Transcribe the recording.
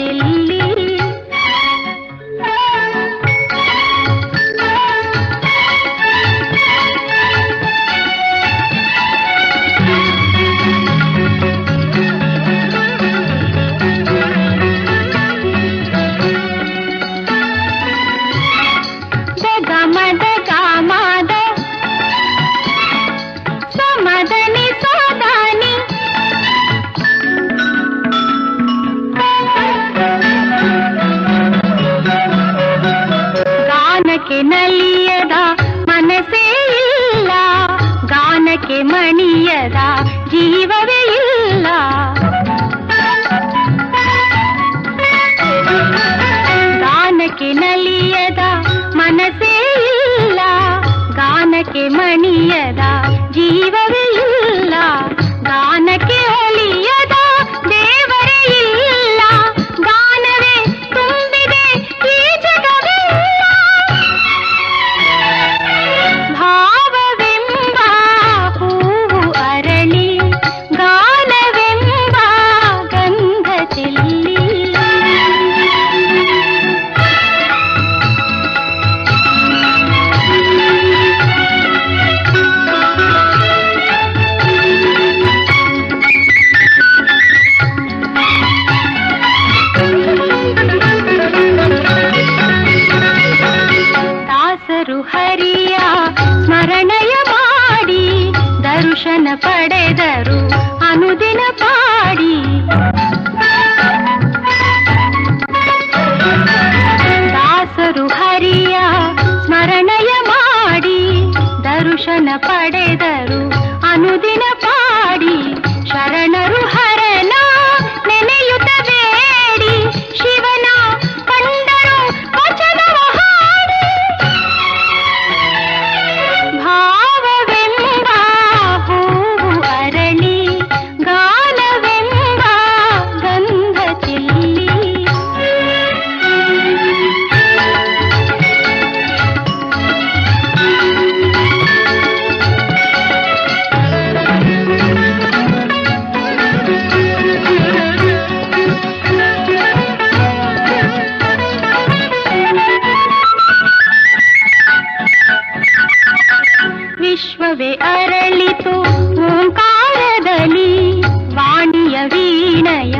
चली ನಲಿಯದ ಮನಸ್ಸೇ ಇಲ್ಲ ಗಾನಕ್ಕೆ ಮಣಿಯದ ಜೀವವೇ ಇಲ್ಲ ಗಾನಕ್ಕೆ ನಲಿಯದ ದಾಸರು ಹರಿಯ ಸ್ಮರಣಯ ಮಾಡಿ ದರ್ಶನ ಪಡೆದರು ಅನುದಿನ ಪಾಡಿ. ದಾಸರು ಹರಿಯ ಸ್ಮರಣಯ ಮಾಡಿ ದರ್ಶನ ಪಡೆದರು. ವಿಶ್ವವೇ ಅರಳಿತು ಓಂಕಾರದಲ್ಲಿ ವಾಣಿಯ ವೀಣಯ